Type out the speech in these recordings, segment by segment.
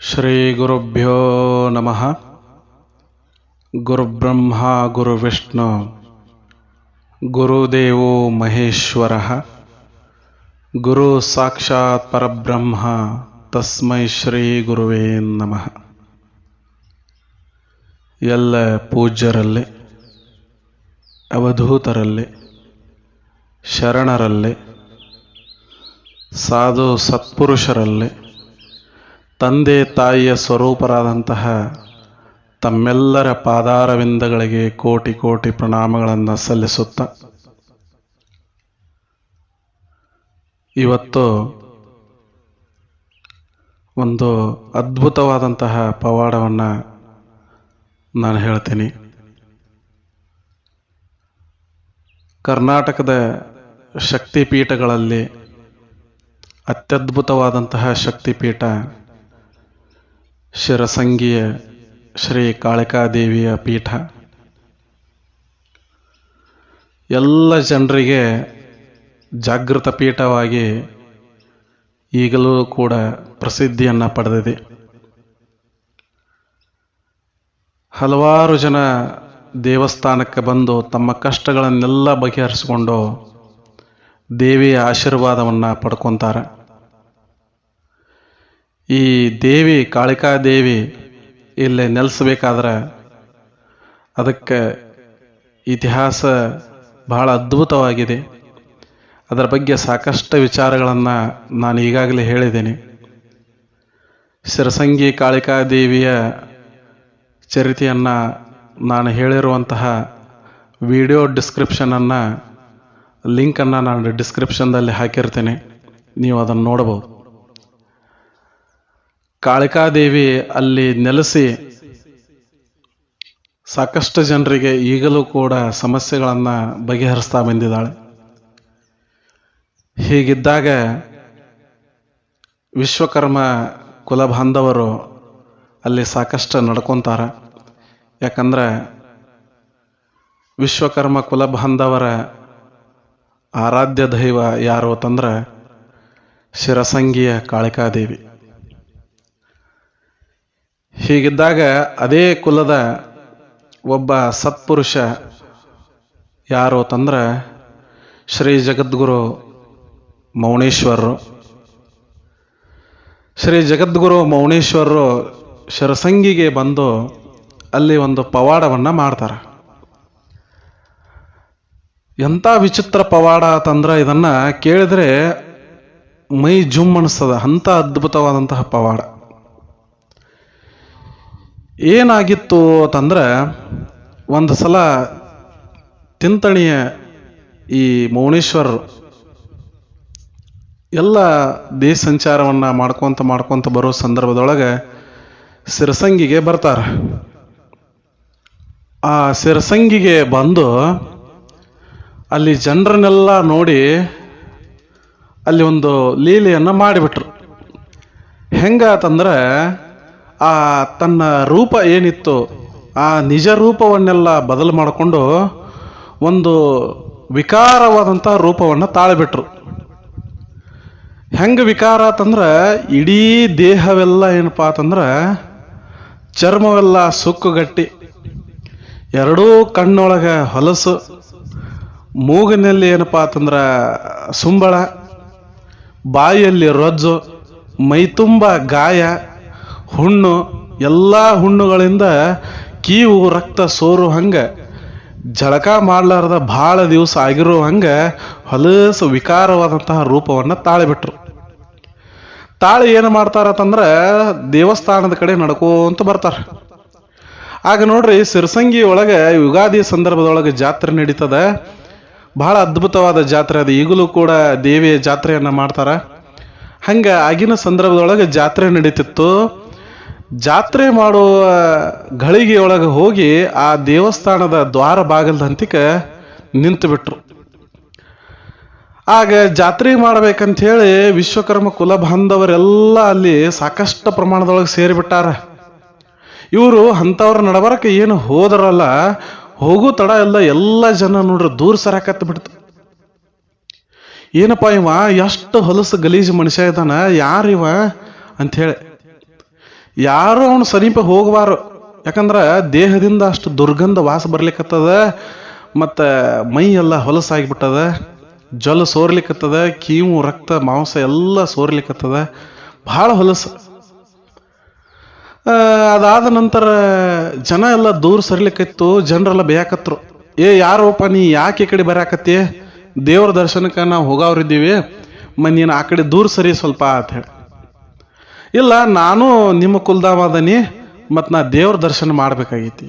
ಶ್ರೀಗುರುಭ್ಯೋ ನಮಃ. ಗುರುಬ್ರಹ್ಮ, ಗುರುವಿಷ್ಣು, ಗುರುದೇವೋ ಮಹೇಶ್ವರ. ಗುರು ಸಾಕ್ಷಾತ್ ಪರಬ್ರಹ್ಮ, ತಸ್ಮೈ ಶ್ರೀ ಗುರುವೇ ನಮಃ. ಎಲ್ಲ ಪೂಜ್ಯರಲ್ಲಿ, ಅವಧೂತರಲ್ಲಿ, ಶರಣರಲ್ಲಿ, ಸಾಧು ಸತ್ಪುರುಷರಲ್ಲಿ ತಂದೆ ತಾಯಿಯ ಸ್ವರೂಪರಾದಂತಹ ತಮ್ಮೆಲ್ಲರ ಪಾದಾರವಿಂದಗಳಿಗೆ ಕೋಟಿ ಕೋಟಿ ಪ್ರಣಾಮಗಳನ್ನು ಸಲ್ಲಿಸುತ್ತ. ಇವತ್ತು ಒಂದು ಅದ್ಭುತವಾದಂತಹ ಪವಾಡವನ್ನು ನಾನು ಹೇಳ್ತೀನಿ. ಕರ್ನಾಟಕದ ಶಕ್ತಿಪೀಠಗಳಲ್ಲಿ ಅತ್ಯದ್ಭುತವಾದಂತಹ ಶಕ್ತಿಪೀಠ ಶಿರಸಂಗಿಯ ಶ್ರೀ ಕಾಳಿಕಾದೇವಿಯ ಪೀಠ. ಎಲ್ಲ ಜನರಿಗೆ ಜಾಗೃತ ಪೀಠವಾಗಿ ಈಗಲೂ ಕೂಡ ಪ್ರಸಿದ್ಧಿಯನ್ನು ಪಡೆದಿದೆ. ಹಲವಾರು ಜನ ದೇವಸ್ಥಾನಕ್ಕೆ ಬಂದು ತಮ್ಮ ಕಷ್ಟಗಳನ್ನೆಲ್ಲ ಬಗೆಹರಿಸಿಕೊಂಡು ದೇವಿಯ ಆಶೀರ್ವಾದವನ್ನು ಪಡ್ಕೊತಾರೆ. ಈ ದೇವಿ ಕಾಳಿಕಾದೇವಿ ಇಲ್ಲಿ ನೆಲೆಸಬೇಕಾದ್ರೆ ಅದಕ್ಕೆ ಇತಿಹಾಸ ಬಹಳ ಅದ್ಭುತವಾಗಿದೆ. ಅದರ ಬಗ್ಗೆ ಸಾಕಷ್ಟು ವಿಚಾರಗಳನ್ನು ನಾನು ಈಗಾಗಲೇ ಹೇಳಿದ್ದೇನೆ. ಶಿರಸಂಗಿ ಕಾಳಿಕಾದೇವಿಯ ಚರಿತೆಯನ್ನು ನಾನು ಹೇಳಿರುವಂತಹ ವಿಡಿಯೋ ಡಿಸ್ಕ್ರಿಪ್ಷನನ್ನು, ಲಿಂಕನ್ನು ನಾನು ಡಿಸ್ಕ್ರಿಪ್ಷನ್ದಲ್ಲಿ ಹಾಕಿರ್ತೇನೆ. ನೀವು ಅದನ್ನು ನೋಡಬಹುದು. ಕಾಳಿಕಾದೇವಿ ಅಲ್ಲಿ ನೆಲೆಸಿ ಸಾಕಷ್ಟು ಜನರಿಗೆ ಈಗಲೂ ಕೂಡ ಸಮಸ್ಯೆಗಳನ್ನು ಬಗೆಹರಿಸ್ತಾ ಬಂದಿದ್ದಾಳೆ. ಹೀಗಿದ್ದಾಗ ವಿಶ್ವಕರ್ಮ ಕುಲಬಾಂಧವರು ಅಲ್ಲಿ ಸಾಕಷ್ಟು ನಡ್ಕೊತಾರೆ. ಯಾಕಂದ್ರೆ ವಿಶ್ವಕರ್ಮ ಕುಲಬಾಂಧವರ ಆರಾಧ್ಯ ದೈವ ಯಾರು ಅಂತಂದ್ರೆ ಶಿರಸಂಗಿಯ ಕಾಳಿಕಾದೇವಿ. ಹೀಗಿದ್ದಾಗ ಅದೇ ಕುಲದ ಒಬ್ಬ ಸತ್ಪುರುಷ ಯಾರು ತಂದ್ರೆ ಶ್ರೀ ಜಗದ್ಗುರು ಮೌನೇಶ್ವರರು ಶ್ರೀ ಜಗದ್ಗುರು ಮೌನೇಶ್ವರರು ಶರಸಂಗಿಗೆ ಬಂದು ಅಲ್ಲಿ ಒಂದು ಪವಾಡವನ್ನು ಮಾಡ್ತಾರೆ. ಎಂಥ ವಿಚಿತ್ರ ಪವಾಡ ಅಂತಂದ್ರೆ ಇದನ್ನು ಕೇಳಿದ್ರೆ ಮೈ ಜುಮ್ ಅನಿಸ್ತದ, ಅಂಥ ಅದ್ಭುತವಾದಂತಹ ಪವಾಡ. ಏನಾಗಿತ್ತು ಅಂತಂದ್ರೆ, ಒಂದು ಸಲ ತಿಂತಣಿಯ ಈ ಮೌನೇಶ್ವರ್ ಎಲ್ಲ ದೇಶ ಸಂಚಾರವನ್ನು ಮಾಡ್ಕೊತ ಮಾಡ್ಕೊತ ಬರೋ ಸಂದರ್ಭದೊಳಗೆ ಸಿರಸಂಗಿಗೆ ಬರ್ತಾರೆ. ಆ ಸಿರಸಂಗಿಗೆ ಬಂದು ಅಲ್ಲಿ ಜನರನ್ನೆಲ್ಲ ನೋಡಿ ಅಲ್ಲಿ ಒಂದು ಲೀಲೆಯನ್ನು ಮಾಡಿಬಿಟ್ರು. ಹೆಂಗಾತಂದ್ರೆ ಆ ತನ್ನ ರೂಪ ಏನಿತ್ತು ಆ ನಿಜ ರೂಪವನ್ನೆಲ್ಲ ಬದಲು ಮಾಡಿಕೊಂಡು ಒಂದು ವಿಕಾರವಾದಂಥ ರೂಪವನ್ನು ತಾಳಿಬಿಟ್ರು. ಹೆಂಗೆ ವಿಕಾರ ಅಂತಂದ್ರೆ ಇಡೀ ದೇಹವೆಲ್ಲ ಏನಪ್ಪ ಅಂತಂದ್ರೆ ಚರ್ಮವೆಲ್ಲ ಸುಕ್ಕುಗಟ್ಟಿ, ಎರಡೂ ಕಣ್ಣೊಳಗೆ ಹೊಲಸು, ಮೂಗಿನಲ್ಲಿ ಏನಪ್ಪ ಅಂತಂದ್ರೆ ಸುಂಬಳ ಬಾಯಿಯಲ್ಲಿ ರೊಜ್ಜು ಮೈತುಂಬ ಗಾಯ ಹುಣ್ಣು, ಎಲ್ಲ ಹುಣ್ಣುಗಳಿಂದ ಕೀವು, ರಕ್ತ ಸೋರು ಹಂಗೆ. ಜಳಕ ಮಾಡಲಾರ್ದ ಭಾಳ ದಿವಸ ಆಗಿರೋ ಹಂಗೆ ಹೊಲಸು ವಿಕಾರವಾದಂತಹ ರೂಪವನ್ನು ತಾಳಿಬಿಟ್ರು. ತಾಳಿ ಏನು ಮಾಡ್ತಾರತಂದ್ರೆ ದೇವಸ್ಥಾನದ ಕಡೆ ನಡ್ಕೋಂತ ಬರ್ತಾರೆ. ಆಗ ನೋಡ್ರಿ ಸಿರಸಂಗಿ ಒಳಗೆ ಯುಗಾದಿ ಸಂದರ್ಭದೊಳಗೆ ಜಾತ್ರೆ ನಡೀತದ. ಬಹಳ ಅದ್ಭುತವಾದ ಜಾತ್ರೆ ಅದು. ಈಗಲೂ ಕೂಡ ದೇವಿಯ ಜಾತ್ರೆಯನ್ನು ಮಾಡ್ತಾರೆ. ಹಂಗೆ ಆಗಿನ ಸಂದರ್ಭದೊಳಗೆ ಜಾತ್ರೆ ನಡೀತಿತ್ತು. ಜಾತ್ರೆ ಮಾಡುವ ಗಳಿಗೆ ಒಳಗೆ ಹೋಗಿ ಆ ದೇವಸ್ಥಾನದ ದ್ವಾರ ಬಾಗಲ್ದಂತಿಕ ನಿಂತು ಬಿಟ್ರು ಆಗ ಜಾತ್ರೆ ಮಾಡ್ಬೇಕಂತ ಹೇಳಿ ವಿಶ್ವಕರ್ಮ ಕುಲ ಬಾಂಧವರೆಲ್ಲ ಅಲ್ಲಿ ಸಾಕಷ್ಟು ಪ್ರಮಾಣದೊಳಗೆ ಸೇರಿಬಿಟ್ಟಾರ. ಇವರು ಅಂಥವ್ರ ನಡಬರಕ್ಕೆ ಏನು ಹೋದರಲ್ಲ, ಹೋಗು ತಡ ಎಲ್ಲ ಎಲ್ಲ ಜನ ನೋಡ್ರಿ ದೂರ ಸರಕತ್ತು ಬಿಡ್ತು. ಏನಪ್ಪ ಇವ, ಎಷ್ಟು ಹೊಲಸು ಗಲೀಜು ಮನುಷ್ಯ ಇದ್ದಾನ, ಯಾರಿವ? ಅಂಥೇಳಿ. ಯಾರು ಅವನು ಸಮೀಪ ಹೋಗಬಾರು ಯಾಕಂದ್ರೆ ದೇಹದಿಂದ ಅಷ್ಟು ದುರ್ಗಂಧ ವಾಸ ಬರ್ಲಿಕ್ಕತ್ತದ ಮತ್ತು ಮೈ ಎಲ್ಲ ಹೊಲಸಾಗಿಬಿಟ್ಟದ, ಜಲ ಸೋರ್ಲಿಕ್ಕತ್ತದ ಕೀವು ರಕ್ತ, ಮಾಂಸ ಎಲ್ಲ ಸೋರ್ಲಿಕ್ಕತ್ತದ ಭಾಳ ಹೊಲಸು. ಅದಾದ ನಂತರ ಜನ ಎಲ್ಲ ದೂರ ಸರಿಲಿಕ್ಕಿತ್ತು, ಜನರೆಲ್ಲ ಬೇಯಾಕತ್ರು. ಏ, ಯಾರೋಪ್ಪ, ನೀ ಯಾಕೆ ಈ ಕಡೆ ಬರಾಕತ್ತಿ? ದೇವ್ರ ದರ್ಶನಕ್ಕೆ ನಾವು ಹೋಗೋರಿದ್ದೀವಿ ಮ ನೀನು ಆ ಕಡೆ ದೂರ ಸರಿ ಸ್ವಲ್ಪ ಅಂತ ಹೇಳಿ. ಇಲ್ಲ, ನಾನು ನಿಮ್ಮ ಕುಲ್ದಾಮದನಿ ಮತ್ತು ನಾ ದೇವ್ರ ದರ್ಶನ ಮಾಡಬೇಕಾಗೈತಿ.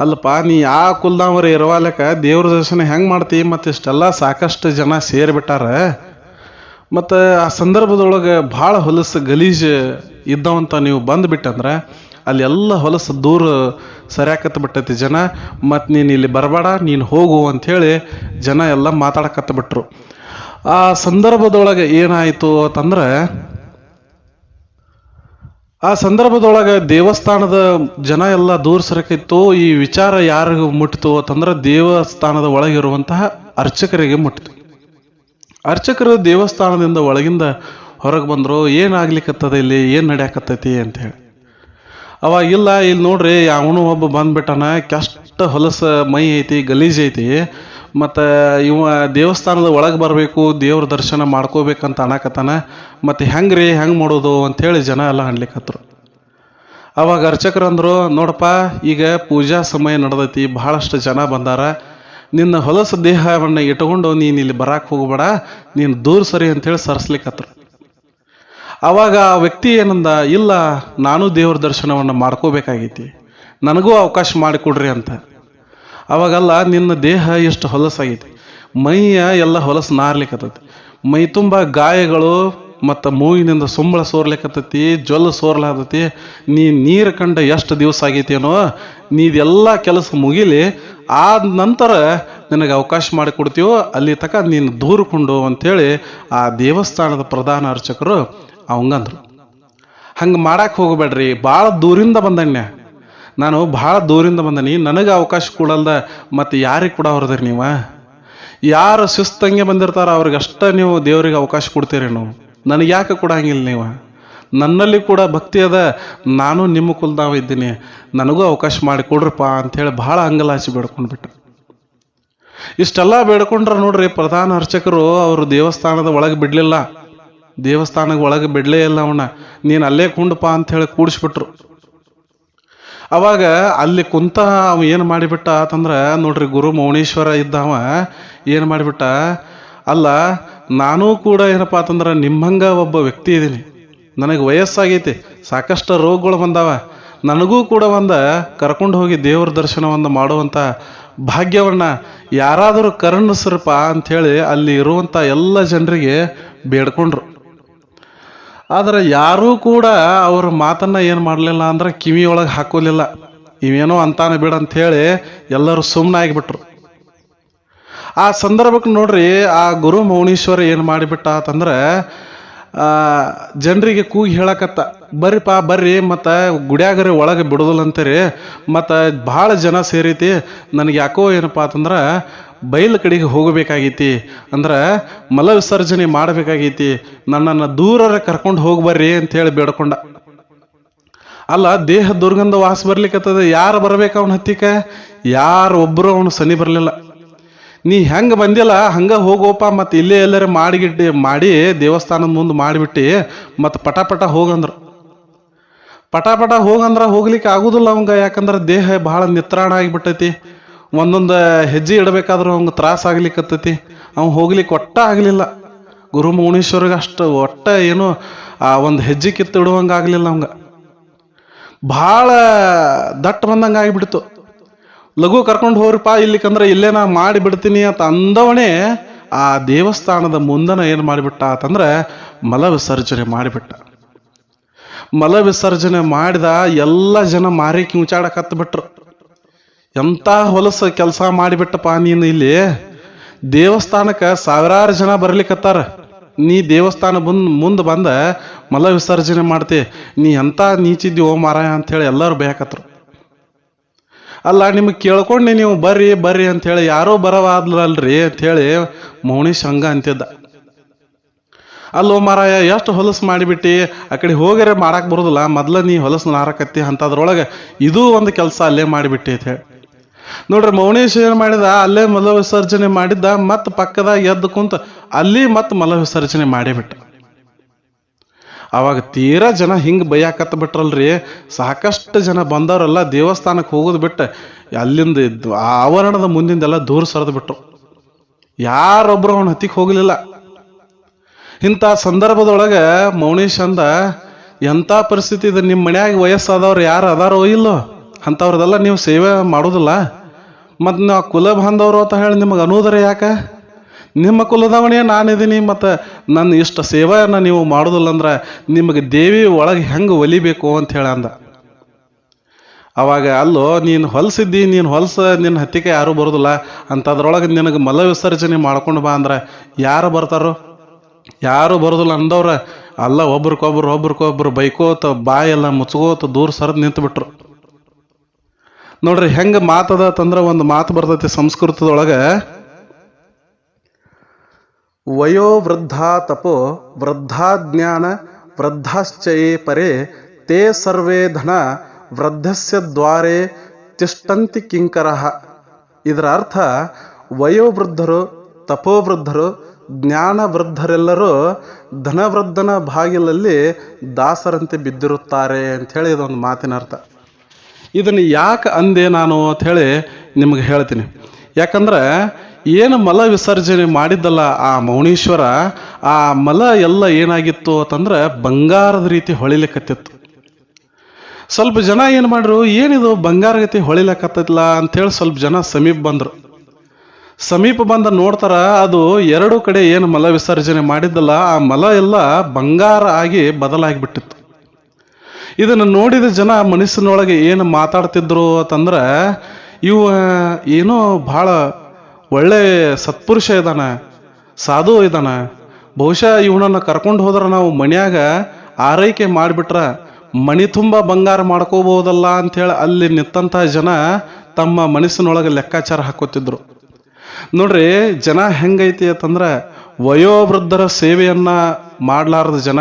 ಅಲ್ಲಪ್ಪ, ನೀ ಆ ಕುಲ್ದಾಮರ ಇರವಾಲಕ ದೇವ್ರ ದರ್ಶನ ಹೆಂಗೆ ಮಾಡ್ತಿ, ಮತ್ತು ಇಷ್ಟೆಲ್ಲ ಸಾಕಷ್ಟು ಜನ ಸೇರಿಬಿಟ್ಟಾರ. ಮತ್ತು ಆ ಸಂದರ್ಭದೊಳಗೆ ಭಾಳ ಹೊಲಸು ಗಲೀಜು ಇದ್ದವಂತ ನೀವು ಬಂದುಬಿಟ್ಟಂದ್ರೆ, ಅಲ್ಲಿ ಎಲ್ಲ ಹೊಲಸು ದೂರ ಸರಿಯಾಕತ್ತ ಬಿಟ್ಟೈತಿ ಜನ. ಮತ್ತು ನೀನು ಇಲ್ಲಿ ಬರಬೇಡ, ನೀನು ಹೋಗು ಅಂಥೇಳಿ ಜನ ಎಲ್ಲ ಮಾತಾಡಕತ್ತ ಬಿಟ್ರು ಆ ಸಂದರ್ಭದೊಳಗೆ ಏನಾಯಿತು ಅಂತಂದ್ರೆ ಆ ಸಂದರ್ಭದೊಳಗೆ ದೇವಸ್ಥಾನದ ಜನ ಎಲ್ಲ ದೂರ ಸರಕಿತ್ತು ಈ ವಿಚಾರ ಯಾರಿಗೂ ಮುಟ್ಟಿತು ಅಂತಂದ್ರೆ ದೇವಸ್ಥಾನದ ಒಳಗಿರುವಂತಹ ಅರ್ಚಕರಿಗೆ ಮುಟ್ಟಿತು ಅರ್ಚಕರು ದೇವಸ್ಥಾನದಿಂದ ಒಳಗಿಂದ ಹೊರಗೆ ಬಂದರು ಏನಾಗ್ಲಿಕ್ಕತ್ತದ ಇಲ್ಲಿ, ಏನು ನಡೆಯಕತ್ತೈತಿ ಅಂತ ಹೇಳಿ. ಅವಾಗ ಇಲ್ಲ, ಇಲ್ಲಿ ನೋಡ್ರಿ, ಅವನು ಒಬ್ಬ ಬಂದ್ಬಿಟ್ಟನ ಕೆಷ್ಟ ಹೊಲಸ ಮೈ ಐತಿ, ಗಲೀಜ್ ಐತಿ ಮತ್ತು ಇವ ದೇವಸ್ಥಾನದ ಒಳಗೆ ಬರಬೇಕು, ದೇವ್ರ ದರ್ಶನ ಮಾಡ್ಕೋಬೇಕಂತ ಅನ್ನಕತ್ತಾನ ಮತ್ತು ಹೆಂಗೆ ಹೆಂಗ್ರಿ, ಹೆಂಗೆ ಮಾಡೋದು ಅಂಥೇಳಿ ಜನ ಎಲ್ಲ ಅನ್ಲಿಕ್ಕತ್ರು ಅವಾಗ ಅರ್ಚಕರು ಅಂದರು, ನೋಡಪ್ಪ, ಈಗ ಪೂಜಾ ಸಮಯ ನಡೆದೈತಿ ಭಾಳಷ್ಟು ಜನ ಬಂದಾರ. ನಿನ್ನ ಹೊಲಸು ದೇಹವನ್ನು ಇಟ್ಕೊಂಡು ನೀನು ಇಲ್ಲಿ ಬರಕ್ಕೆ ಹೋಗ್ಬೇಡ, ನೀನು ದೂರ ಸರಿ ಅಂಥೇಳಿ ಸರಿಸ್ಲಿಕ್ಕತ್ರು ಅವಾಗ ಆ ವ್ಯಕ್ತಿ ಏನಂದ, ಇಲ್ಲ, ನಾನು ದೇವ್ರ ದರ್ಶನವನ್ನು ಮಾಡ್ಕೋಬೇಕಾಗೈತಿ. ನನಗೂ ಅವಕಾಶ ಮಾಡಿಕೊಡ್ರಿ ಅಂತ. ಅವಾಗಲ್ಲ ನಿನ್ನ ದೇಹ ಎಷ್ಟು ಹೊಲಸಾಗೈತಿ. ಮೈಯ ಎಲ್ಲ ಹೊಲಸು ನಾರ್ಲಿಕ್ಕತ್ತೈತಿ ಮೈ ತುಂಬ ಗಾಯಗಳು ಮತ್ತು ಮೂವಿನಿಂದ ಸುಂಬಳ ಸೋರ್ಲಿಕ್ಕತ್ತೈತಿ ಜೊಲ್ಲು ಸೋರ್ಲಾತೈತಿ ನೀ ನೀರು ಕಂಡ ಎಷ್ಟು ದಿವಸ ಆಗೈತೇನೋ, ನೀದೆಲ್ಲ ಕೆಲಸ ಮುಗಿಲಿ, ಆದ ನಂತರ ನಿನಗೆ ಅವಕಾಶ ಮಾಡಿಕೊಡ್ತೀವೋ ಅಲ್ಲಿ ತನಕ ನೀನು ದೂರಕೊಂಡು ಅಂಥೇಳಿ ಆ ದೇವಸ್ಥಾನದ ಪ್ರಧಾನ ಅರ್ಚಕರು ಅವಂಗಂದ್ರು. ಹಂಗೆ ಮಾಡಕ್ಕೆ ಹೋಗಬೇಡ್ರಿ ಭಾಳ ದೂರಿಂದ ಬಂದಣ್ಯ ನಾನು ಭಾಳ ದೂರಿಂದ ಬಂದನಿ. ನನಗೆ ಅವಕಾಶ ಕೊಡಲ್ದ ಮತ್ತು ಯಾರಿಗೆ ಕೂಡ ಹೊರದ್ರಿ ನೀವ? ಯಾರು ಶಿಸ್ತಂಗೆ ಬಂದಿರ್ತಾರ ಅವ್ರಿಗೆ ಅಷ್ಟ ನೀವು ದೇವರಿಗೆ ಅವಕಾಶ ಕೊಡ್ತೀರಿ ನೀವು. ನನಗೆ ಯಾಕೆ ಕೊಡಂಗಿಲ್ಲ ನೀವು? ನನ್ನಲ್ಲಿ ಕೂಡ ಭಕ್ತಿ ಅದ. ನಾನು ನಿಮ್ಮ ಕುಲ್ದಾವ ಇದ್ದೀನಿ. ನನಗೂ ಅವಕಾಶ ಮಾಡಿ ಕೊಡ್ರಪ್ಪ ಅಂಥೇಳಿ ಭಾಳ ಅಂಗಲಾಚಿ ಬೇಡ್ಕೊಂಡ್ಬಿಟ್ರು ಇಷ್ಟೆಲ್ಲ ಬೇಡ್ಕೊಂಡ್ರೆ ನೋಡ್ರಿ ಪ್ರಧಾನ ಅರ್ಚಕರು ಅವರು ದೇವಸ್ಥಾನದ ಒಳಗೆ ಬಿಡಲಿಲ್ಲ. ದೇವಸ್ಥಾನದ ಒಳಗೆ ಬಿಡಲೇ ಇಲ್ಲ ಅವನ. ನೀನು ಅಲ್ಲೇ ಕುಂಡಪ್ಪ ಅಂತ ಹೇಳಿ ಕೂಡಿಸ್ಬಿಟ್ರು ಅವಾಗ ಅಲ್ಲಿ ಕುಂತ ಅವ ಏನು ಮಾಡಿಬಿಟ್ಟ ಅಂತಂದ್ರೆ, ನೋಡ್ರಿ ಗುರು ಮೌನೇಶ್ವರ ಇದ್ದವ, ಏನು ಮಾಡಿಬಿಟ್ಟ? ಅಲ್ಲ, ನಾನೂ ಕೂಡ ಏನಪ್ಪ ಅಂತಂದ್ರೆ ನಿಮ್ಮಂಗ ಒಬ್ಬ ವ್ಯಕ್ತಿ ಇದ್ದೀನಿ ನನಗೆ ವಯಸ್ಸಾಗೈತಿ, ಸಾಕಷ್ಟು ರೋಗಗಳು ಬಂದಾವ. ನನಗೂ ಕೂಡ ಒಂದು ಕರ್ಕೊಂಡು ಹೋಗಿ ದೇವ್ರ ದರ್ಶನವನ್ನು ಮಾಡುವಂಥ ಭಾಗ್ಯವನ್ನು ಯಾರಾದರೂ ಕರುಣಿಸ್ರಪ್ಪ ಅಂಥೇಳಿ ಅಲ್ಲಿ ಇರುವಂಥ ಎಲ್ಲ ಜನರಿಗೆ ಬೇಡ್ಕೊಂಡ್ರು. ಆದರೆ ಯಾರೂ ಕೂಡ ಅವ್ರ ಮಾತನ್ನ ಏನು ಮಾಡಲಿಲ್ಲ ಅಂದ್ರೆ ಕಿವಿಯೊಳಗೆ ಹಾಕೋಲಿಲ್ಲ. ಇವೇನೋ ಅಂತಾನೆ ಬಿಡ ಹೇಳಿ ಎಲ್ಲರೂ ಸುಮ್ಮನೆ ಆಗಿಬಿಟ್ರು. ಆ ಸಂದರ್ಭಕ್ಕೆ ನೋಡ್ರಿ, ಆ ಗುರು ಮೌನೀಶ್ವರ ಏನು ಮಾಡಿಬಿಟ್ಟ ಅಂತಂದ್ರೆ ಜನರಿಗೆ ಕೂಗಿ ಹೇಳಕತ್ತ ಬರ್ರಿಪ್ಪ ಬರ್ರಿ, ಮತ್ತು ಗುಡಿಯಾಗರಿ ಒಳಗೆ ಬಿಡೋದಿಲ್ಲ ಅಂತೀರಿ ಮತ್ತು ಭಾಳ ಜನ ಸೇರೈತಿ ನನಗೆ ಯಾಕೋ ಏನಪ್ಪ ಅಂತಂದ್ರೆ ಬಯಲು ಕಡೆಗೆ ಹೋಗಬೇಕಾಗೈತಿ, ಅಂದ್ರೆ ಮಲ ವಿಸರ್ಜನೆ ಮಾಡಬೇಕಾಗೈತಿ, ನನ್ನನ್ನು ದೂರರ ಕರ್ಕೊಂಡು ಹೋಗಿ ಬರ್ರಿ ಅಂತೇಳಿ ಬೇಡ್ಕೊಂಡ. ಅಲ್ಲ, ದೇಹ ದುರ್ಗಂಧ ವಾಸ ಬರ್ಲಿಕ್ಕತ್ತದ ಯಾರು ಬರ್ಬೇಕು ಅವನ ಹತ್ತಿಕ? ಯಾರು ಒಬ್ಬರು ಅವನು ಸನಿ ಬರಲಿಲ್ಲ. ನೀ ಹೆಂಗೆ ಬಂದಿಲ್ಲ, ಹಂಗೆ ಹೋಗೋಪ ಮತ್ತು ಇಲ್ಲೇ ಎಲ್ಲರೂ ಮಾಡಿಗಿಟ್ಟು, ಮಾಡಿ ದೇವಸ್ಥಾನದ ಮುಂದೆ ಮಾಡಿಬಿಟ್ಟು ಮತ್ತು ಪಟ ಪಟ ಹೋಗಂದ್ರು. ಪಟ ಪಟ ಹೋಗಂದ್ರ ಹೋಗ್ಲಿಕ್ಕೆ ಆಗುದಿಲ್ಲ ಅವಂಗ, ಯಾಕಂದ್ರೆ ದೇಹ ಭಾಳ ನಿತ್ರಾಣ ಆಗಿಬಿಟ್ಟೈತಿ. ಒಂದೊಂದು ಹೆಜ್ಜೆ ಇಡಬೇಕಾದ್ರೂ ಅವ್ನಿಗೆ ತ್ರಾಸ ಆಗ್ಲಿಕ್ಕತ್ತೈತಿ. ಅವ್ನು ಹೋಗ್ಲಿಕ್ಕೆ ಒಟ್ಟ ಆಗಲಿಲ್ಲ. ಗುರು ಮೌನೇಶ್ವರಿಗೆ ಅಷ್ಟು ಒಟ್ಟ ಏನು ಆ ಒಂದು ಹೆಜ್ಜೆ ಕಿತ್ತು ಇಡುವಂಗೆ ಆಗಲಿಲ್ಲ ಅವಂಗೆ. ಭಾಳ ದಟ್ಟ ಬಂದಂಗೆ ಆಗಿಬಿಡ್ತು. ಲಘು ಕರ್ಕೊಂಡು ಹೋಗ್ರಿಪ್ಪ, ಇಲ್ಲಿಕಂದ್ರೆ ಇಲ್ಲೇ ನಾ ಮಾಡಿಬಿಡ್ತೀನಿ ಅಂತ ಅಂದವನೇ ಆ ದೇವಸ್ಥಾನದ ಮುಂದನ ಏನು ಮಾಡಿಬಿಟ್ಟ ಅಂತಂದ್ರೆ ಮಲ ವಿಸರ್ಜನೆ ಮಾಡಿಬಿಟ್ಟ. ಮಲ ವಿಸರ್ಜನೆ ಮಾಡಿದ ಎಲ್ಲ ಜನ ಮಾರಿ ಕಿಂಚಾಡಕತ್ತ ಬಿಟ್ರು ಎಂಥ ಹೊಲಸ ಕೆಲಸ ಮಾಡಿಬಿಟ್ಟಪ್ಪ ನೀನು ಇಲ್ಲಿ? ದೇವಸ್ಥಾನಕ್ಕೆ ಸಾವಿರಾರು ಜನ ಬರ್ಲಿಕ್ಕತ್ತಾರ ನೀ ದೇವಸ್ಥಾನ ಬಂದ್ ಮುಂದೆ ಬಂದ ಮಲ ವಿಸರ್ಜನೆ ಮಾಡ್ತಿ. ನೀ ಎಂಥ ನೀಚಿದ್ದಿ ಓ ಮಾರಾಯ ಅಂಥೇಳಿ ಎಲ್ಲರೂ ಬೇಕತ್ರು ಅಲ್ಲ, ನಿಮಗೆ ಕೇಳ್ಕೊಂಡು ನೀವು, ಬರ್ರಿ ಬರ್ರಿ ಅಂಥೇಳಿ ಯಾರೋ ಬರವಾದ್ಲಲ್ರಿ ಅಂಥೇಳಿ ಮೌನೀಶ್ ಹಂಗ ಅಂತಿದ್ದ. ಅಲ್ಲೋ ಮಾರಾಯ, ಎಷ್ಟು ಹೊಲಸು ಮಾಡಿಬಿಟ್ಟು? ಆ ಕಡೆ ಹೋಗ್ಯಾರೆ ಮಾಡಕ್ಕೆ ಬರೋದಿಲ್ಲ, ಮೊದ್ಲು ನೀ ಹೊಲಸು ನಾರಕತ್ತಿ ಅಂತದ್ರೊಳಗೆ ಇದೂ ಒಂದು ಕೆಲಸ ಅಲ್ಲೇ ಮಾಡಿಬಿಟ್ಟಿ ಅಂತ ಹೇಳಿ. ನೋಡ್ರಿ ಮೌನೇಶ್ ಏನು ಮಾಡಿದ? ಅಲ್ಲೇ ಮಲ ವಿಸರ್ಜನೆ ಮಾಡಿದ್ದ, ಮತ್ತೆ ಪಕ್ಕದಾಗ ಎದ್ದು ಕುಂತ ಅಲ್ಲಿ ಮತ್ತೆ ಮಲ ವಿಸರ್ಜನೆ ಮಾಡಿಬಿಟ್ಟ ಅವಾಗ ತೀರಾ ಜನ ಹಿಂಗೆ ಬೈಯಾಕತ್ತ ಬಿಟ್ರಲ್ರಿ. ಸಾಕಷ್ಟು ಜನ ಬಂದವರೆಲ್ಲ ದೇವಸ್ಥಾನಕ್ಕೆ ಹೋಗೋದು ಬಿಟ್ಟು ಅಲ್ಲಿಂದ ಇದ್ದು ಆವರಣದ ಮುಂದಿಂದೆಲ್ಲ ದೂರ ಸರಿದು ಬಿಟ್ರು. ಯಾರೊಬ್ರು ಅವನ ಹತ್ತಿಗೆ ಹೋಗಲಿಲ್ಲ. ಇಂಥ ಸಂದರ್ಭದೊಳಗೆ ಮೌನೇಶ್ ಅಂದ, ಎಂಥ ಪರಿಸ್ಥಿತಿ ಇದೆ? ನಿಮ್ಮ ಮನ್ಯಾಗ ವಯಸ್ಸಾದವ್ರು ಯಾರು ಅದಾರೋ ಇಲ್ಲೋ? ಅಂಥವ್ರದೆಲ್ಲ ನೀವು ಸೇವೆ ಮಾಡೋದಿಲ್ಲ. ಮತ್ತು ನಾವು ಕುಲ ಬಾಂಧವರು ಅಂತ ಹೇಳಿ ನಿಮಗೆ ಅನ್ನೋದ್ರೆ ಯಾಕೆ? ನಿಮ್ಮ ಕುಲದವನೇ ನಾನಿದ್ದೀನಿ ಮತ್ತು ನನ್ನ ಇಷ್ಟ ಸೇವೆಯನ್ನು ನೀವು ಮಾಡೋದಿಲ್ಲ ಅಂದ್ರೆ ನಿಮಗೆ ದೇವಿ ಒಳಗೆ ಹೆಂಗೆ ಒಲಿಬೇಕು ಅಂತ ಹೇಳಿ ಅಂದ. ಅವಾಗ ಅಲ್ಲೋ, ನೀನು ಹೊಲಸಿದ್ದಿ, ನೀನು ಹೊಲಸ ನಿನ್ನ ಹತ್ತಿಕೆ ಯಾರೂ ಬರೋದಿಲ್ಲ. ಅಂಥದ್ರೊಳಗೆ ನಿನಗೆ ಮಲ ವಿಸರ್ಜನೆ ಮಾಡ್ಕೊಂಡು ಬಾ ಅಂದ್ರೆ ಯಾರು ಬರ್ತಾರೋ? ಯಾರು ಬರೋದಿಲ್ಲ ಅಂದವ್ರ. ಅಲ್ಲ, ಒಬ್ರಿಗೊಬ್ರು ಒಬ್ರಿಗೊಬ್ರು ಬೈಕೋತ, ಬಾಯೆಲ್ಲ ಮುಚ್ಕೋತ ದೂರ ಸರಿದು ನಿಂತು ಬಿಟ್ರು ನೋಡ್ರಿ, ಹೆಂಗೆ ಮಾತದ ತಂದ್ರೆ ಒಂದು ಮಾತು ಬರ್ತೈತಿ ಸಂಸ್ಕೃತದೊಳಗೆ. ವಯೋ ವೃದ್ಧಾ ತಪೋ ವೃದ್ಧಾಜ್ಞಾನ ವೃದ್ಧಾಶ್ಚಯೇ ಪರೇ, ತೇ ಸರ್ವೇ ಧನ, ವೃದ್ಧಸ್ಯ ದ್ವಾರೆ ತಿಷ್ಟಂತಿ ಕಿಂಕರ. ಇದರ ಅರ್ಥ ವಯೋವೃದ್ಧರು ತಪೋವೃದ್ಧರು ಜ್ಞಾನ ವೃದ್ಧರೆಲ್ಲರೂ ಧನವೃದ್ಧನ ಬಾಗಿಲಲ್ಲಿ ದಾಸರಂತೆ ಬಿದ್ದಿರುತ್ತಾರೆ ಅಂಥೇಳಿ ಇದೊಂದು ಮಾತಿನ ಅರ್ಥ. ಇದನ್ನು ಯಾಕೆ ಅಂದೆ ನಾನು ಅಂಥೇಳಿ ನಿಮಗೆ ಹೇಳ್ತೀನಿ. ಯಾಕಂದ್ರೆ ಏನು ಮಲ ವಿಸರ್ಜನೆ ಮಾಡಿದ್ದಲ್ಲ ಆ ಮೌನೀಶ್ವರ, ಆ ಮಲ ಎಲ್ಲ ಏನಾಗಿತ್ತು ಅಂತಂದ್ರೆ ಬಂಗಾರದ ರೀತಿ ಹೊಳಿಲಿಕ್ಕತ್ತಿತ್ತು ಸ್ವಲ್ಪ ಜನ ಏನು ಮಾಡ್ರು, ಏನಿದು ಬಂಗಾರ ರೀತಿ ಹೊಳಿಲಕ್ಕತ್ತಿಲ್ಲ ಅಂಥೇಳಿ ಸ್ವಲ್ಪ ಜನ ಸಮೀಪ ಬಂದರು. ಸಮೀಪ ಬಂದ ನೋಡ್ತಾರ ಅದು ಎರಡು ಕಡೆ ಏನು ಮಲ ವಿಸರ್ಜನೆ ಮಾಡಿದ್ದಲ್ಲ, ಆ ಮಲ ಎಲ್ಲ ಬಂಗಾರ ಆಗಿ ಬದಲಾಗಿಬಿಟ್ಟಿತ್ತು. ಇದನ್ನು ನೋಡಿದ ಜನ ಮನಸ್ಸಿನೊಳಗೆ ಏನು ಮಾತಾಡ್ತಿದ್ರು ಅಂತಂದ್ರೆ, ಇವ ಏನೋ ಭಾಳ ಒಳ್ಳೆ ಸತ್ಪುರುಷ ಇದ್ದಾನೆ ಸಾಧು ಇದ್ದಾನೆ ಬಹುಶಃ ಇವನನ್ನು ಕರ್ಕೊಂಡು ಹೋದ್ರೆ ನಾವು ಮನ್ಯಾಗ ಆರೈಕೆ ಮಾಡಿಬಿಟ್ರೆ ಮಣಿ ತುಂಬ ಬಂಗಾರ ಮಾಡ್ಕೋಬಹುದಲ್ಲ ಅಂಥೇಳಿ ಅಲ್ಲಿ ನಿಂತಹ ಜನ ತಮ್ಮ ಮನಸ್ಸಿನೊಳಗೆ ಲೆಕ್ಕಾಚಾರ ಹಾಕೋತಿದ್ರು. ನೋಡ್ರಿ, ಜನ ಹೆಂಗೈತಿ ಅಂತಂದ್ರೆ ವಯೋವೃದ್ಧರ ಸೇವೆಯನ್ನ ಮಾಡಲಾರದ ಜನ.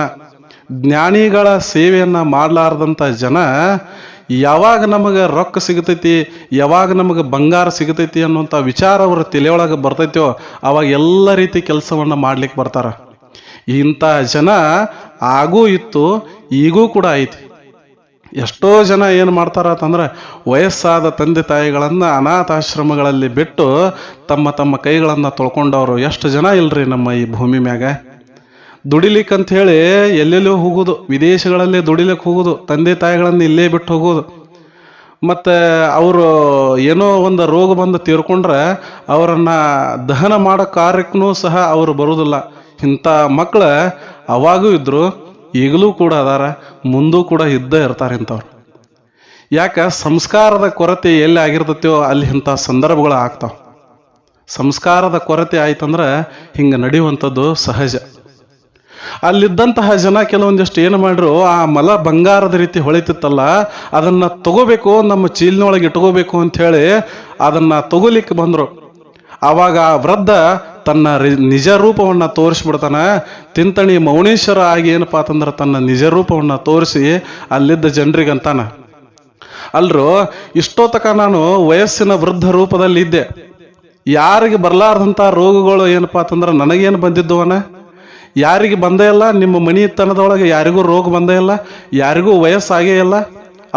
ಜ್ಞಾನಿಗಳ ಸೇವೆಯನ್ನು ಮಾಡಲಾರ್ದಂಥ ಜನ ಯಾವಾಗ ನಮಗೆ ರೊಕ್ಕ ಸಿಗತೈತಿ, ಯಾವಾಗ ನಮಗೆ ಬಂಗಾರ ಸಿಗತೈತಿ ಅನ್ನುವಂಥ ವಿಚಾರ ಅವ್ರ ತಲೆಯೊಳಗೆ ಬರ್ತೈತೋ, ಅವಾಗ ಎಲ್ಲ ರೀತಿ ಕೆಲಸವನ್ನು ಮಾಡ್ಲಿಕ್ಕೆ ಬರ್ತಾರೆ. ಇಂಥ ಜನ ಆಗೂ ಇತ್ತು, ಈಗೂ ಕೂಡ ಐತಿ. ಎಷ್ಟೋ ಜನ ಏನು ಮಾಡ್ತಾರ ಅಂತಂದ್ರೆ ವಯಸ್ಸಾದ ತಂದೆ ತಾಯಿಗಳನ್ನು ಅನಾಥಾಶ್ರಮಗಳಲ್ಲಿ ಬಿಟ್ಟು ತಮ್ಮ ತಮ್ಮ ಕೈಗಳನ್ನು ತೊಳ್ಕೊಂಡವರು. ಎಷ್ಟು ಜನ ಇಲ್ರಿ ನಮ್ಮ ಈ ಭೂಮಿ ಮ್ಯಾಗ? ದುಡಿಲಿಕ್ಕಂತ ಹೇಳಿ ಎಲ್ಲೆಲ್ಲೋ ಹೋಗೋದು? ವಿದೇಶಗಳಲ್ಲೇ ದುಡಿಲಿಕ್ಕೆ ಹೋಗೋದು, ತಂದೆ ತಾಯಿಗಳನ್ನು ಇಲ್ಲೇ ಬಿಟ್ಟು ಹೋಗೋದು. ಮತ್ತು ಅವರು ಏನೋ ಒಂದು ರೋಗ ಬಂದು ತೀರ್ಕೊಂಡ್ರೆ ಅವರನ್ನು ದಹನ ಮಾಡೋ ಕಾರ್ಯಕ್ಕೂ ಸಹ ಅವರು ಬರೋದಿಲ್ಲ. ಇಂಥ ಮಕ್ಕಳು ಅವಾಗೂ ಇದ್ದರು ಈಗಲೂ ಕೂಡ ಅದಾರ, ಮುಂದೂ ಕೂಡ ಇದ್ದೇ ಇರ್ತಾರೆ ಇಂಥವ್ರು. ಯಾಕೆ? ಸಂಸ್ಕಾರದ ಕೊರತೆ ಎಲ್ಲಿ ಆಗಿರ್ತೈತೋ ಅಲ್ಲಿ ಇಂಥ ಸಂದರ್ಭಗಳು ಆಗ್ತಾವೆ. ಸಂಸ್ಕಾರದ ಕೊರತೆ ಆಯ್ತಂದ್ರೆ ಹಿಂಗೆ ನಡೆಯುವಂಥದ್ದು ಸಹಜ. ಅಲ್ಲಿದ್ದಂತಹ ಜನ ಕೆಲವೊಂದಿಷ್ಟು ಏನು ಮಾಡ್ರು ಆ ಮಲ ಬಂಗಾರದ ರೀತಿ ಹೊಳಿತಿತ್ತಲ್ಲ, ಅದನ್ನ ತಗೋಬೇಕು, ನಮ್ಮ ಚೀಲಿನೊಳಗೆ ಇಟ್ಕೋಬೇಕು ಅಂತ ಹೇಳಿ ಅದನ್ನ ತಗೋಲಿಕ್ಕೆ ಬಂದ್ರು. ಆವಾಗ ಆ ವೃದ್ಧ ತನ್ನ ನಿಜ ರೂಪವನ್ನ ತೋರಿಸ್ಬಿಡ್ತಾನೆ, ತಿಂತಣಿ ಮೌನೇಶ್ವರ ಆಗಿ ಏನಪ್ಪಾ ಅಂತಂದ್ರೆ ತನ್ನ ನಿಜ ರೂಪವನ್ನ ತೋರಿಸಿ ಅಲ್ಲಿದ್ದ ಜನರಿಗಂತಾನೆ ಅಲ್ರು ಇಷ್ಟೋ ತಕ ನಾನು ವಯಸ್ಸಿನ ವೃದ್ಧ ರೂಪದಲ್ಲಿ ಇದ್ದೆ. ಯಾರಿಗೆ ಬರಲಾರ್ದಂಥ ರೋಗಗಳು ಏನಪ್ಪಾ ಅಂತಂದ್ರೆ ನನಗೇನು ಬಂದಿದ್ದವನ ಯಾರಿಗೆ ಬಂದೇ ಇಲ್ಲ, ನಿಮ್ಮ ಮನಿತನದೊಳಗೆ ಯಾರಿಗೂ ರೋಗ ಬಂದೇ ಇಲ್ಲ, ಯಾರಿಗೂ ವಯಸ್ಸಾಗೇ ಇಲ್ಲ,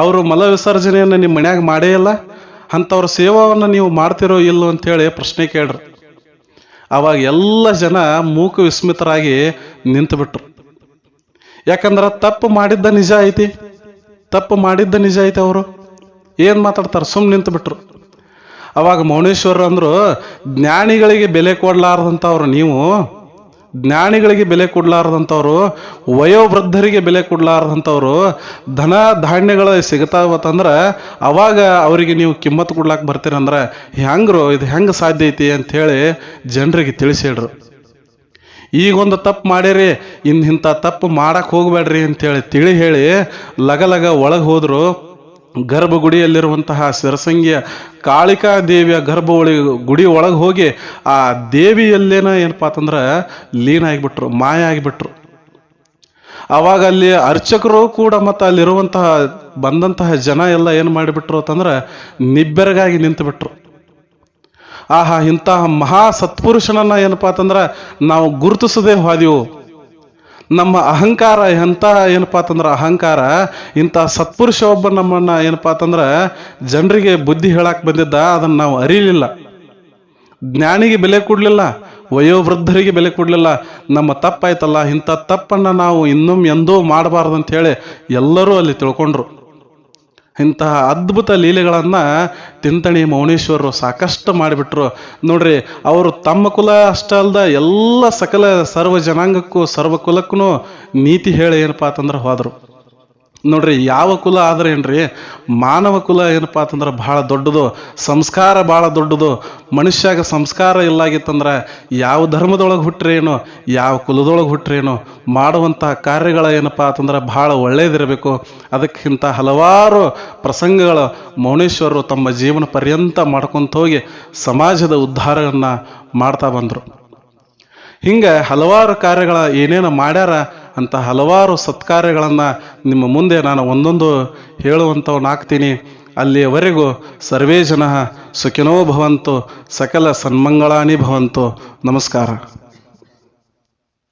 ಅವರು ಮಲ ವಿಸರ್ಜನೆಯನ್ನು ನಿಮ್ಮ ಮನ್ಯಾಗ ಮಾಡೇ ಇಲ್ಲ, ಅಂಥವ್ರ ಸೇವಾವನ್ನು ನೀವು ಮಾಡ್ತಿರೋ ಇಲ್ಲೋ ಅಂಥೇಳಿ ಪ್ರಶ್ನೆ ಕೇಳ್ರಿ. ಅವಾಗ ಎಲ್ಲ ಜನ ಮೂಕ ವಿಸ್ಮಿತರಾಗಿ ನಿಂತುಬಿಟ್ರು. ಯಾಕಂದ್ರೆ ತಪ್ಪು ಮಾಡಿದ್ದ ನಿಜ ಐತಿ, ತಪ್ಪು ಮಾಡಿದ್ದ ನಿಜ ಐತಿ ಅವರು. ಏನು ಮಾತಾಡ್ತಾರೆ ಸುಮ್ಮನೆ ನಿಂತುಬಿಟ್ರು. ಅವಾಗ ಮೌನೇಶ್ವರ ಅಂದರು, ಜ್ಞಾನಿಗಳಿಗೆ ಬೆಲೆ ಕೊಡಲಾರ್ದಂಥವ್ರು ನೀವು ಜ್ಞಾನಿಗಳಿಗೆ ಬೆಲೆ ಕೊಡಲಾರದಂಥವ್ರು, ವಯೋವೃದ್ಧರಿಗೆ ಬೆಲೆ ಕೊಡಲಾರದಂಥವ್ರು, ಧನ ಧಾನ್ಯಗಳು ಸಿಗತಾವತ್ತಂದ್ರೆ ಅವಾಗ ಅವರಿಗೆ ನೀವು ಕಿಮ್ಮತ್ತು ಕೊಡ್ಲಾಕ್ ಬರ್ತೀರಂದ್ರೆ, ಹೆಂಗ್ರು, ಇದು ಹೆಂಗೆ ಸಾಧ್ಯ ಐತಿ? ಅಂಥೇಳಿ ಜನರಿಗೆ ತಿಳಿಸಿಡ್ರು ಈಗೊಂದು ತಪ್ಪು ಮಾಡಿರಿ ಇನ್ನು ಇಂಥ ತಪ್ಪು ಮಾಡಕ್ಕೆ ಹೋಗಬೇಡ್ರಿ ಅಂತೇಳಿ ತಿಳಿ ಹೇಳಿ ಲಗಲಗ ಒಳಗೆ ಹೋದ್ರು. ಗರ್ಭಗುಡಿಯಲ್ಲಿರುವಂತಹ ಸರಸಂಗಿಯ ಕಾಳಿಕಾ ದೇವಿಯ ಗರ್ಭ ಒಳಿ ಗುಡಿ ಒಳಗೆ ಹೋಗಿ ಆ ದೇವಿಯಲ್ಲೇನ ಏನಪ್ಪ ಅಂತಂದ್ರೆ ಲೀನ ಆಗಿಬಿಟ್ರು, ಮಾಯ ಆಗಿಬಿಟ್ರು. ಅವಾಗ ಅಲ್ಲಿ ಅರ್ಚಕರು ಕೂಡ ಮತ್ತು ಅಲ್ಲಿರುವಂತಹ ಬಂದಂತಹ ಜನ ಎಲ್ಲ ಏನು ಮಾಡಿಬಿಟ್ರು ಅಂತಂದ್ರೆ ನಿಬ್ಬೆರಗಾಗಿ ನಿಂತುಬಿಟ್ರು. ಆಹಾ, ಇಂತಹ ಮಹಾ ಸತ್ಪುರುಷನನ್ನು ಏನಪ್ಪಾ ಅಂತಂದ್ರೆ ನಾವು ಗುರುತಿಸದೆ ಹೋದೆವು. ನಮ್ಮ ಅಹಂಕಾರ ಎಂಥ ಏನಪ್ಪಾ ಅಂತಂದ್ರೆ ಅಹಂಕಾರ, ಇಂಥ ಸತ್ಪುರುಷ ಒಬ್ಬ ನಮ್ಮನ್ನು ಏನಪ್ಪಾ ಅಂತಂದ್ರೆ ಜನರಿಗೆ ಬುದ್ಧಿ ಹೇಳಕ್ಕೆ ಬಂದಿದ್ದ, ಅದನ್ನು ನಾವು ಅರಿಲಿಲ್ಲ. ಜ್ಞಾನಿಗೆ ಬೆಲೆ ಕೊಡಲಿಲ್ಲ, ವಯೋವೃದ್ಧರಿಗೆ ಬೆಲೆ ಕೊಡಲಿಲ್ಲ. ನಮ್ಮ ತಪ್ಪಾಯ್ತಲ್ಲ, ಇಂಥ ತಪ್ಪನ್ನು ನಾವು ಇನ್ನೊಮ್ಮೆ ಎಂದೂ ಮಾಡಬಾರ್ದು ಅಂತ ಹೇಳಿ ಎಲ್ಲರೂ ಅಲ್ಲಿ ತಿಳ್ಕೊಂಡ್ರು. ಇಂತಹ ಅದ್ಭುತ ಲೀಲೆಗಳನ್ನು ತಿಂತಣಿ ಮೌನೇಶ್ವರರು ಸಾಕಷ್ಟು ಮಾಡಿಬಿಟ್ರು. ನೋಡ್ರಿ, ಅವರು ತಮ್ಮ ಕುಲ ಅಷ್ಟೇ ಅಲ್ದ ಎಲ್ಲ ಸಕಲ ಸರ್ವ ಜನಾಂಗಕ್ಕೂ, ಸರ್ವ ಕುಲಕ್ಕೂ ನೀತಿ ಹೇಳಿ ಏನಪ್ಪಾ ಅಂತಂದ್ರೆ ಹೋದ್ರು. ನೋಡ್ರಿ, ಯಾವ ಕುಲ ಆದ್ರೆ ಏನ್ರಿ? ಮಾನವ ಕುಲ ಏನಪ್ಪಾ ಅಂತಂದ್ರೆ ಬಹಳ ದೊಡ್ಡದು. ಸಂಸ್ಕಾರ ಬಹಳ ದೊಡ್ಡದು. ಮನುಷ್ಯಾಗ ಸಂಸ್ಕಾರ ಇಲ್ಲಾಗಿತ್ತಂದ್ರೆ ಯಾವ ಧರ್ಮದೊಳಗೆ ಹುಟ್ಟ್ರೇನು ಯಾವ ಕುಲದೊಳಗೆ ಹುಟ್ಟ್ರೇನು ಮಾಡುವಂಥ ಕಾರ್ಯಗಳ ಏನಪ್ಪಾ ಅಂತಂದ್ರೆ ಬಹಳ ಒಳ್ಳೇದಿರಬೇಕು. ಅದಕ್ಕಿಂತ ಹಲವಾರು ಪ್ರಸಂಗಗಳು ಮೌನೇಶ್ವರರು ತಮ್ಮ ಜೀವನ ಪರ್ಯಂತ ಮಾಡ್ಕೊಂತ ಹೋಗಿ ಸಮಾಜದ ಉದ್ಧಾರವನ್ನು ಮಾಡ್ತಾ ಬಂದರು. ಹಿಂಗೆ ಹಲವಾರು ಕಾರ್ಯಗಳ ಏನೇನು ಮಾಡ್ಯಾರ ಅಂತ ಹಲವಾರು ಸತ್ಕಾರ್ಯಗಳನ್ನು ನಿಮ್ಮ ಮುಂದೆ ನಾನು ಒಂದೊಂದು ಹೇಳುವಂಥವನ್ನಾಗ್ತೀನಿ ಅಲ್ಲಿಯವರೆಗೂ ಸರ್ವೇ ಜನ ಸುಖಿನೋ ಭವಂತು, ಸಕಲ ಸನ್ಮಂಗಳಾನಿ ಭವಂತು. ನಮಸ್ಕಾರ.